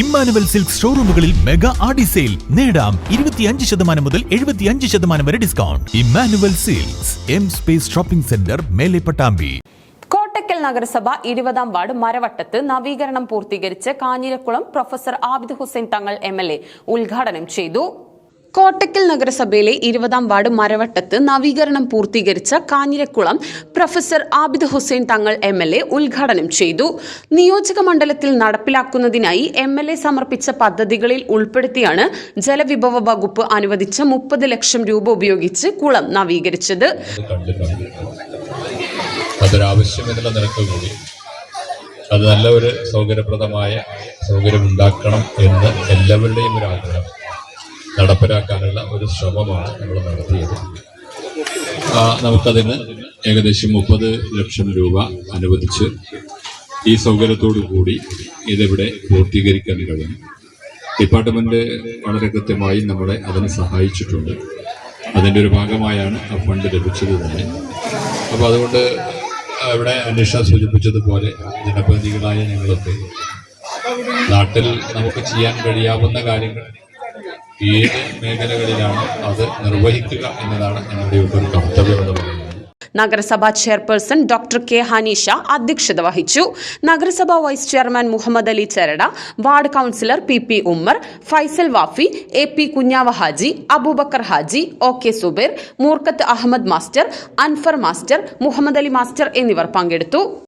Emmanuel silk ഷോറൂമുകളിൽ mega Aadi sale. നേടാം ഇരുപത്തിയഞ്ച് ശതമാനം മുതൽ എഴുപത്തിയഞ്ച് ശതമാനം വരെ discount. Immanuel silks M space shopping centre മേലെ പട്ടാമ്പി. കോട്ടക്കൽ നഗരസഭ ഇരുപതാം വാർഡ് മരവട്ടത്ത് നവീകരണം പൂർത്തീകരിച്ച് കാഞ്ഞിരക്കുളം പ്രൊഫസർ ആബിദ് ഹുസൈൻ തങ്ങൾ എ ഉദ്ഘാടനം ചെയ്തു. കോട്ടക്കൽ നഗരസഭയിലെ ഇരുപതാം വാർഡ് മരവട്ടത്ത് നവീകരണം പൂർത്തീകരിച്ച Kanjirakulam professor Abid Hussain Thangal M L A ഉദ്ഘാടനം ചെയ്തു. നിയോജക മണ്ഡലത്തിൽ നടപ്പിലാക്കുന്നതിനായി എം എൽ എ സമർപ്പിച്ച പദ്ധതികളിൽ ഉൾപ്പെടുത്തിയാണ് ജലവിഭവ വകുപ്പ് അനുവദിച്ച മുപ്പത് ലക്ഷം രൂപ ഉപയോഗിച്ച് കുളം നവീകരിച്ചത്. കൂടി. അത് നല്ല ഒരു സൗകര്യപ്രദമായ സൗകര്യമുണ്ടാക്കണം എന്ന് എല്ലാവരുടെയും ഒരു ആഗ്രഹം. നടപ്പിലാക്കാനുള്ള ഒരു ശ്രമമാണ് നമ്മൾ നടത്തിയത്. നമുക്കതിന് ഏകദേശം മുപ്പത് ലക്ഷം രൂപ അനുവദിച്ച് ഈ സൗകര്യത്തോടു കൂടി ഇതിവിടെ പൂർത്തീകരിക്കാൻ കഴിഞ്ഞു ഡിപ്പാർട്ട്മെന്റ് വളരെ കൃത്യമായി നമ്മളെ അതിന് സഹായിച്ചിട്ടുണ്ട്. അതിന്റെ ഒരു ഭാഗമായാണ് ആ ഫണ്ട് ലഭിച്ചത് തന്നെ. അപ്പോൾ അതുകൊണ്ട് ഇവിടെ അന്വേഷണ സൂചിപ്പിച്ചതുപോലെ ജനപ്രതിനിധികളായ ഞങ്ങളൊക്കെ നാട്ടിൽ നമുക്ക് ചെയ്യാൻ കഴിയാവുന്ന കാര്യങ്ങൾ ഏത് മേഖലകളിലാണ് അത് നിർവഹിക്കുക എന്നതാണ് ഞങ്ങളുടെ ഒരു കർത്തവ്യം എന്ന് പറയുന്നത്. നഗരസഭാ ചെയർപേഴ്സൺ ഡോക്ടർ കെ ഹനീഷ അധ്യക്ഷത വഹിച്ചു. നഗരസഭാ vice chairman Muhammad Ali ചരട ward councillor P P Ummer Faisal Wafi A P Kunhava Haji Abubakar Haji O K Subair Moorkath Ahammed master Anfar master Muhammad Ali master എന്നിവർ പങ്കെടുത്തു.